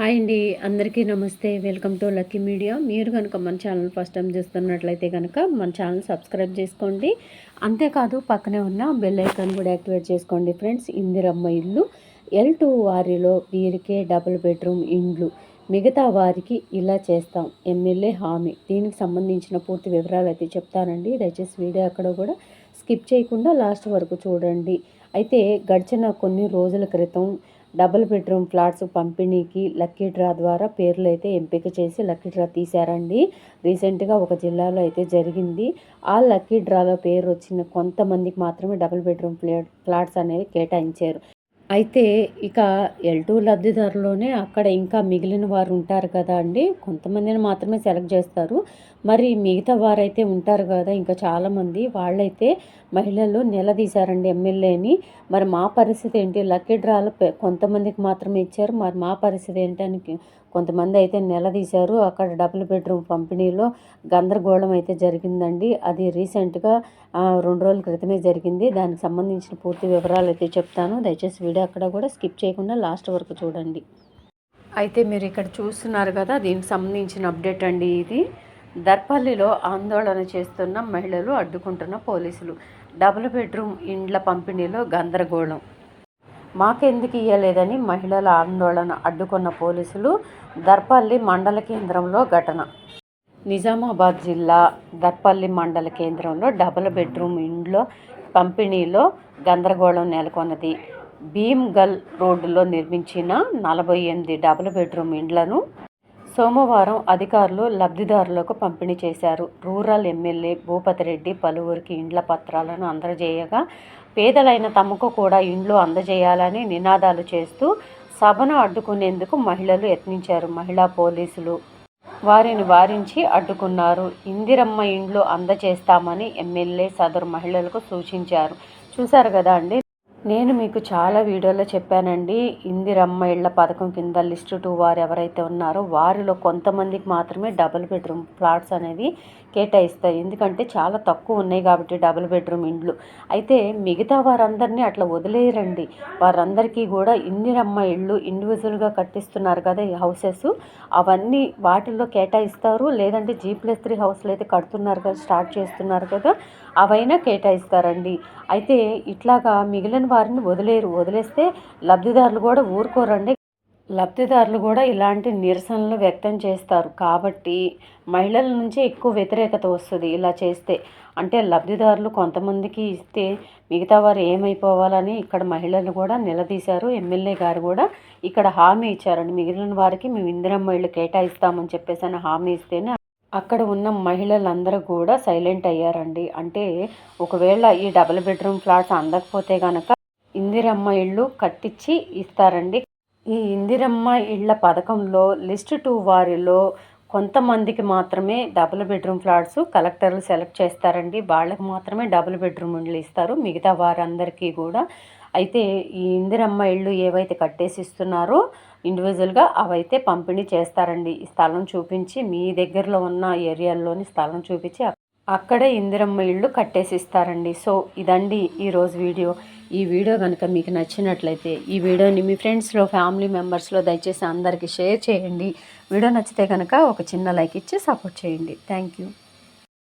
Hi అండి అందరికీ నమస్తే. Welcome to lucky media. మీరు కనుక మన ఛానల్ ఫస్ట్ టైం చూస్తున్నట్లయితే కనుక మన ఛానల్ సబ్స్క్రైబ్ చేసుకోండి. అంతేకాదు పక్కనే ఉన్న బెల్ ఐకాన్ కూడా యాక్టివేట్ చేసుకోండి ఫ్రెండ్స్. ఇందిరమ్మ ఇల్లు ఎల్ టూ వారిలో వీరికే డబుల్ బెడ్రూమ్ ఇండ్లు. మిగతా వారికి ఇలా చేస్తాం. ఎమ్మెల్యే హామీ. దీనికి సంబంధించిన పూర్తి వివరాలు అయితే చెప్తానండి. దయచేసి వీడియో అక్కడ కూడా స్కిప్ చేయకుండా లాస్ట్ వరకు చూడండి. అయితే గడిచిన కొన్ని రోజుల క్రితం డబుల్ బెడ్రూమ్ ఫ్లాట్స్ పంపిణీకి లక్కీ డ్రా ద్వారా పేర్లు అయితే ఎంపిక చేసి లక్కీ డ్రా తీశారండి. రీసెంట్గా ఒక జిల్లాలో అయితే జరిగింది. ఆ లక్కీ డ్రాలో పేరు వచ్చిన కొంతమందికి మాత్రమే డబుల్ బెడ్రూమ్ ఫ్లాట్స్ అనేవి కేటాయించారు. అయితే ఇక ఎల్ టూ లబ్ధిదారులోనే అక్కడ ఇంకా మిగిలిన వారు ఉంటారు కదా అండి. కొంతమందిని మాత్రమే సెలెక్ట్ చేస్తారు. మరి మిగతా వారైతే ఉంటారు కదా ఇంకా చాలామంది. వాళ్ళైతే మహిళలు నిలదీశారండి ఎమ్మెల్యేని. మరి మా పరిస్థితి ఏంటి? లక్కీ డ్రాలు కొంతమందికి మాత్రమే ఇచ్చారు. మరి మా పరిస్థితి ఏంటని కొంతమంది అయితే నిలదీశారు. అక్కడ డబుల్ బెడ్రూమ్ పంపిణీలో గందరగోళం అయితే జరిగిందండి. అది రీసెంట్గా రెండు రోజుల క్రితమే జరిగింది. దానికి సంబంధించిన పూర్తి వివరాలు అయితే చెప్తాను. దయచేసి వీడియో అక్కడ కూడా స్కిప్ చేయకుండా లాస్ట్ వరకు చూడండి. అయితే మీరు ఇక్కడ చూస్తున్నారు కదా దీనికి సంబంధించిన అప్డేట్ అండి ఇది. దర్పల్లిలో ఆందోళన చేస్తున్న మహిళలు అడ్డుకుంటున్న పోలీసులు. డబుల్ బెడ్రూమ్ ఇండ్ల పంపిణీలో గందరగోళం. మాకెందుకు ఇయ్యలేదని మహిళల ఆందోళన అడ్డుకున్న పోలీసులు దర్పల్లి మండల కేంద్రంలో ఘటన. నిజామాబాద్ జిల్లా దర్పల్లి మండల కేంద్రంలో డబుల్ బెడ్రూమ్ ఇండ్లో పంపిణీలో గందరగోళం నెలకొన్నది. భీమ్గల్ రోడ్డులో నిర్మించిన నలభై ఎనిమిది డబుల్ బెడ్రూమ్ ఇండ్లను సోమవారం అధికారులు లబ్ధిదారులకు పంపిణీ చేశారు. రూరల్ ఎమ్మెల్యే భూపతిరెడ్డి పలువురికి ఇండ్ల పత్రాలను అందజేయగా పేదలైన తమకు కూడా ఇండ్లు అందజేయాలని నినాదాలు చేస్తూ సభను అడ్డుకునేందుకు మహిళలు యత్నించారు. మహిళా పోలీసులు వారిని వారించి అడ్డుకున్నారు. ఇందిరమ్మ ఇండ్లు అందజేస్తామని ఎమ్మెల్యే సదరు మహిళలకు సూచించారు. చూశారు కదా అండి? నేను మీకు చాలా వీడియోలో చెప్పానండి. ఇందిరమ్మ ఇళ్ళ పథకం కింద లిస్టు టూ వారు ఎవరైతే ఉన్నారో వారిలో కొంతమందికి మాత్రమే డబుల్ బెడ్రూమ్ ఫ్లాట్స్ అనేవి కేటాయిస్తాయి. ఎందుకంటే చాలా తక్కువ ఉన్నాయి కాబట్టి డబుల్ బెడ్రూమ్ ఇండ్లు. అయితే మిగతా వారందరినీ అట్లా వదిలేయరండి. వారందరికీ కూడా ఇందిరమ్మ ఇళ్ళు ఇండివిజువల్గా కట్టిస్తున్నారు కదా ఈ హౌసెస్ అవన్నీ వాటిల్లో కేటాయిస్తారు. లేదంటే జీ ప్లస్ త్రీ హౌస్లు అయితే కడుతున్నారు కదా స్టార్ట్ చేస్తున్నారు కదా అవైనా కేటాయిస్తారండి. అయితే ఇట్లాగా మిగిలిన వారిని వదిలేరు. వదిలేస్తే లబ్ధిదారులు కూడా ఊరుకోరండి. లబ్ధిదారులు కూడా ఇలాంటి నిరసనలు వ్యక్తం చేస్తారు. కాబట్టి మహిళల నుంచే ఎక్కువ వ్యతిరేకత వస్తుంది ఇలా చేస్తే. అంటే లబ్ధిదారులు కొంతమందికి ఇస్తే మిగతా వారు ఏమైపోవాలని ఇక్కడ మహిళలు కూడా నిలదీశారు. ఎమ్మెల్యే గారు కూడా ఇక్కడ హామీ ఇచ్చారండి. మిగిలిన వారికి మేము ఇందిరమ్మ ఇళ్ళు కేటాయిస్తామని చెప్పేసి అని హామీ ఇస్తేనే అక్కడ ఉన్న మహిళలందరూ కూడా సైలెంట్ అయ్యారండి. అంటే ఒకవేళ ఈ డబుల్ బెడ్రూమ్ ఫ్లాట్స్ అందకపోతే కనుక ఇందిరమ్మ ఇళ్ళు కట్టించి ఇస్తారండి. ఈ ఇందిరమ్మ ఇళ్ళ పథకంలో లిస్ట్ టూ వారిలో కొంతమందికి మాత్రమే డబుల్ బెడ్రూమ్ ఫ్లాట్స్ కలెక్టర్లు సెలెక్ట్ చేస్తారండి. వాళ్ళకి మాత్రమే డబుల్ బెడ్రూమ్ ఇళ్ళు ఇస్తారు. మిగతా వారందరికీ కూడా. అయితే ఈ ఇందిరమ్మ ఇళ్ళు ఏవైతే కట్టేసి ఇస్తున్నారో ఇండివిజువల్గా అవైతే పంపిణీ చేస్తారండి. ఈ స్థలం చూపించి మీ దగ్గరలో ఉన్న ఏరియాల్లోని స్థలం చూపించి అక్కడే ఇందిరమ్మ ఇళ్ళు కట్టేసి ఇస్తారండి సో ఇదండి ఈరోజు వీడియో. ఈ వీడియో కనుక మీకు నచ్చినట్లయితే ఈ వీడియోని మీ ఫ్రెండ్స్లో ఫ్యామిలీ మెంబర్స్లో దయచేసి అందరికీ షేర్ చేయండి. వీడియో నచ్చితే కనుక ఒక చిన్న లైక్ ఇచ్చి సపోర్ట్ చేయండి. Thank you.